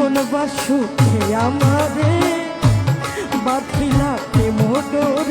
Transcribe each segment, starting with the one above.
কোন বা সুখে আমারে বাঁধিলা মোটরে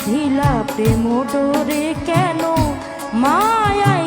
বাঁধিলা প্রেম ডোরে কেন? মায়াই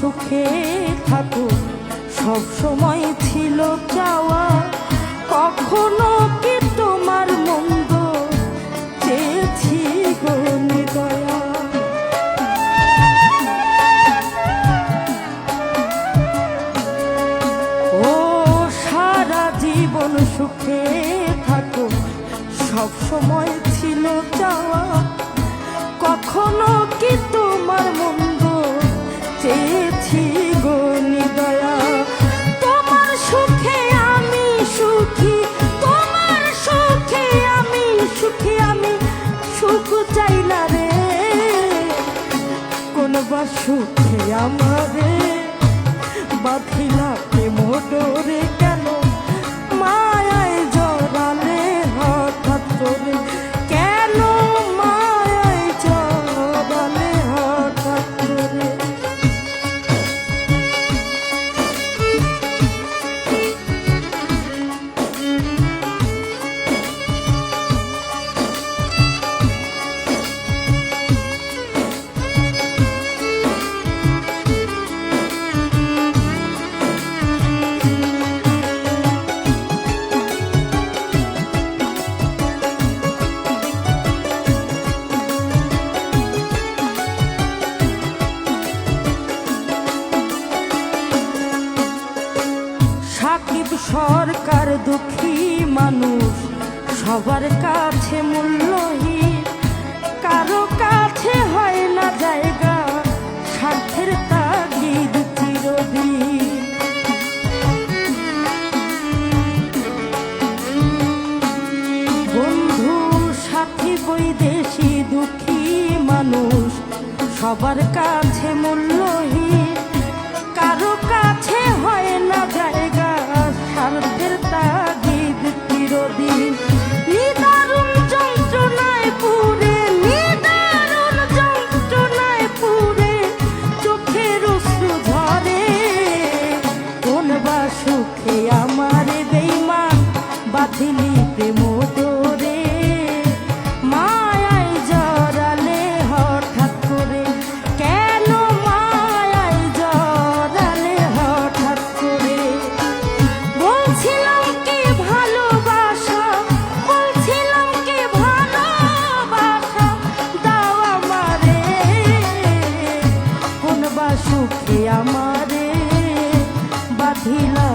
সুখে থাকো সব সময় ছিল চাওয়া। কখনো কি তোমার মন্দ চেয়েছি গো দয়া ও সারা জীবন সুখে থাকো সব সময় ছিল চাওয়া। কখনো কি না রে। কোন বা সুখে আমারে বাঁধিলা কে ডোরে মানুষ, সবার কাছে মূল্যহীন। কারও কাছে হয় না জায়গা, স্বার্থের তাগিদ চিরদিন। বন্ধু, সাথী, বৈদেশি, দুঃখী মানুষ, সবার কাছে মূল্যহীন। সুখে আমারে বাঁধিলা